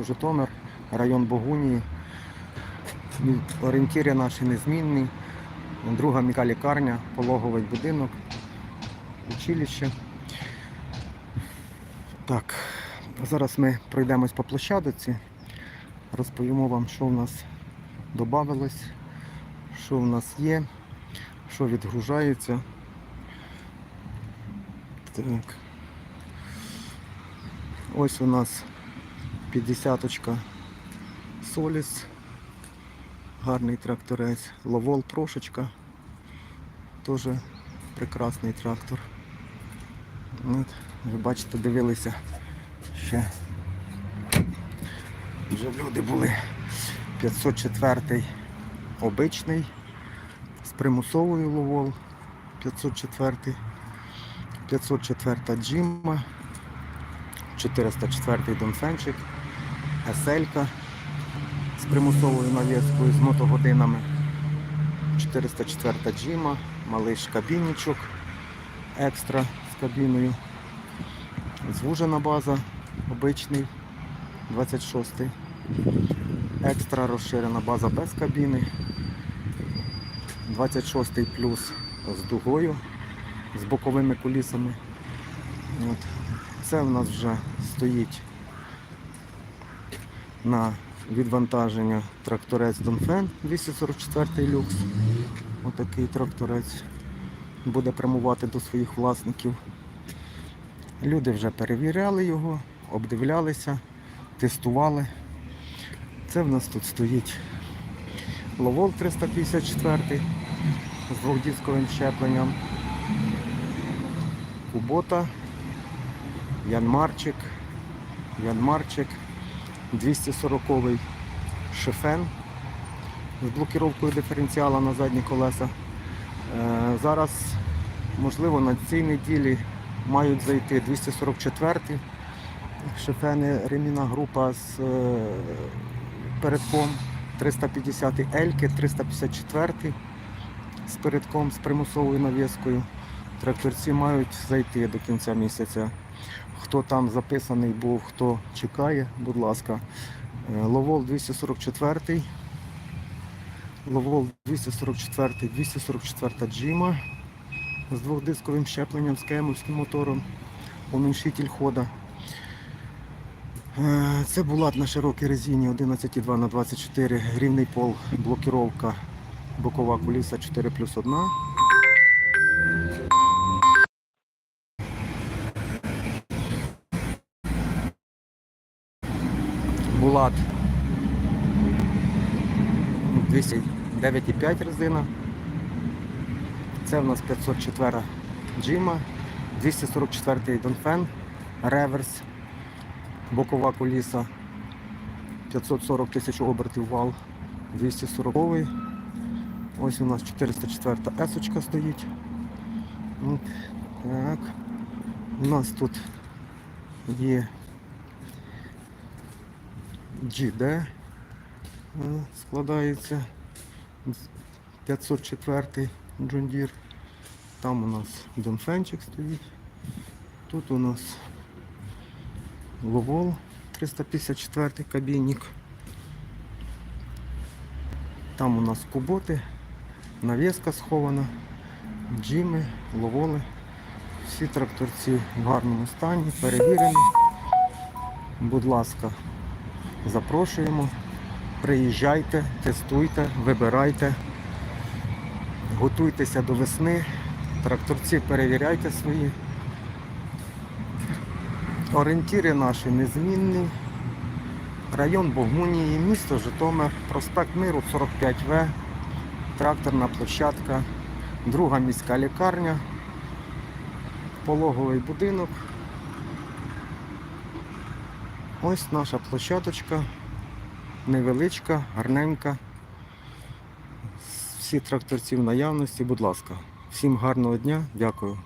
місто Житомир, район Богунії. Орієнтіри наші незмінні. Друга міська лікарня, пологовий будинок, училище. Так, зараз ми пройдемось по площадці, розповімо вам, що в нас додавалось, що в нас є, що відгружається. Так. Ось у нас 50-очка Соліс. Гарний тракторець. Ловол Прошечка. Теж прекрасний трактор. От, ви бачите, дивилися ще. Вже люди були 504 обичний з примусовою ловол 504, 504 Джимма, 404 Донфенчик, Еселька з примусовою навіскою з мотогодинами, 404 Джима, малий кабінічок екстра з кабіною, звужена база, обичний 26-й. екстра розширена база без кабіни, 26-й плюс з дугою, з боковими кулісами. От. Це в нас вже стоїть на відвантаження тракторець Донфен 244 люкс. Отакий тракторець буде прямувати до своїх власників. Люди вже перевіряли його, обдивлялися, тестували. Це в нас тут стоїть Ловол 354 з двохдісковим щепленням. Кубота, Янмарчик, Янмарчик, 240-й шифен з блокіровкою диференціала на задні колеса. Е, Зараз, можливо, на цій неділі мають зайти 244 шифени ремінна група з е, передком 350 Ельки, 354 з передком з примусовою навіскою. Тракторці мають зайти до кінця місяця. Хто там записаний був, хто чекає, будь ласка. Е, Ловол 244, Ловол 244, 244 Джима з двохдисковим щепленням з кемовським мотором, уменьшитель хода. Е, Це булат на широкій резині 11,2 на 24 рівний пол, блокіровка, бокова куліса 4 плюс 1. Булат 209,5 резина. Це в нас 504 Джима, 244 Донфен, реверс, бокова коліса, 540 тисяч обертів вал, 240 Ось у нас 404 есочка стоїть. Так. У нас тут є GD е, складається 504 John Deere. Там у нас Донфенчик стоїть. Тут у нас Ловол 354 кабінник. Там у нас куботи, навіска схована, джими, ловоли. Всі тракторці в гарному стані, перевірені. Будь ласка, запрошуємо. Приїжджайте, тестуйте, вибирайте, готуйтеся до весни. Тракторці перевіряйте свої. Орієнтіри наші незмінні. Район Богунії, місто Житомир, проспект Миру 45В, тракторна площадка, друга міська лікарня, пологовий будинок. Ось наша площадочка, невеличка, гарненька. Всі тракторці в наявності, будь ласка. Всім гарного дня, дякую.